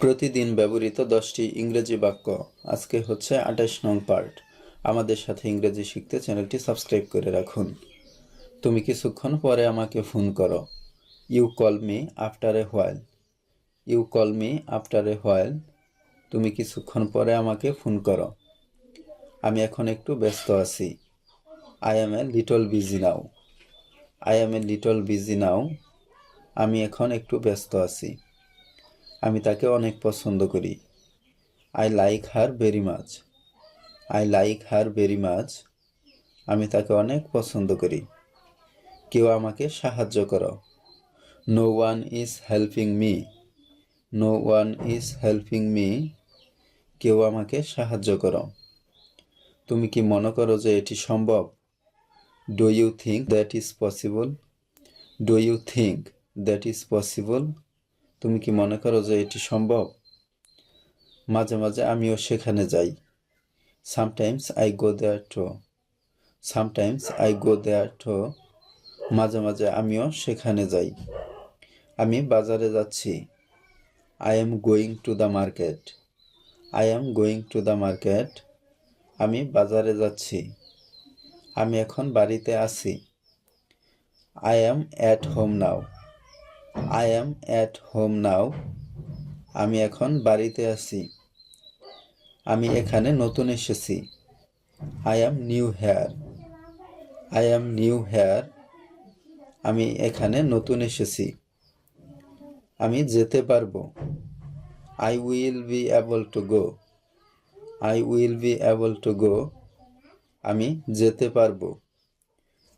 প্রতিদিন ব্যবহৃত দশটি ইংরেজি বাক্য। আজকে হচ্ছে আঠাশ নং পার্ট। আমাদের সাথে ইংরেজি শিখতে চ্যানেলটি সাবস্ক্রাইব করে রাখুন। তুমি কিছুক্ষণ পরে আমাকে ফোন করো। You call me after a while. You call me after a while. তুমি কিছুক্ষণ পরে আমাকে ফোন করো। আমি এখন একটু ব্যস্ত আছি। I am a little busy now. I am a little busy now. আমি এখন একটু ব্যস্ত আছি। আমি তাকে অনেক পছন্দ করি। I like her very much I like her very much আমি তাকে অনেক পছন্দ করি। কেউ আমাকে সাহায্য করো। No one is helping me no one is helping me কেউ আমাকে সাহায্য করো। তুমি কি মনে করো যে এটি সম্ভব? Do you think that is possible do you think that is possible তুমি কি মনে করো যে এটি সম্ভব? মাঝে মাঝে আমিও সেখানে যাই। Sometimes I go there too sometimes I go there too মাঝে মাঝে আমিও সেখানে যাই। আমি বাজারে যাচ্ছি। I am going to the market I am going to the market আমি বাজারে যাচ্ছি। আমি এখন বাড়িতে আছি। I am at home now I am at home now আমি এখন বাড়িতে আছি। আমি এখানে নতুন এসেছি। I am new here I am new here আমি এখানে নতুন এসেছি। আমি যেতে পারব। I will be able to go I will be able to go আমি যেতে পারব।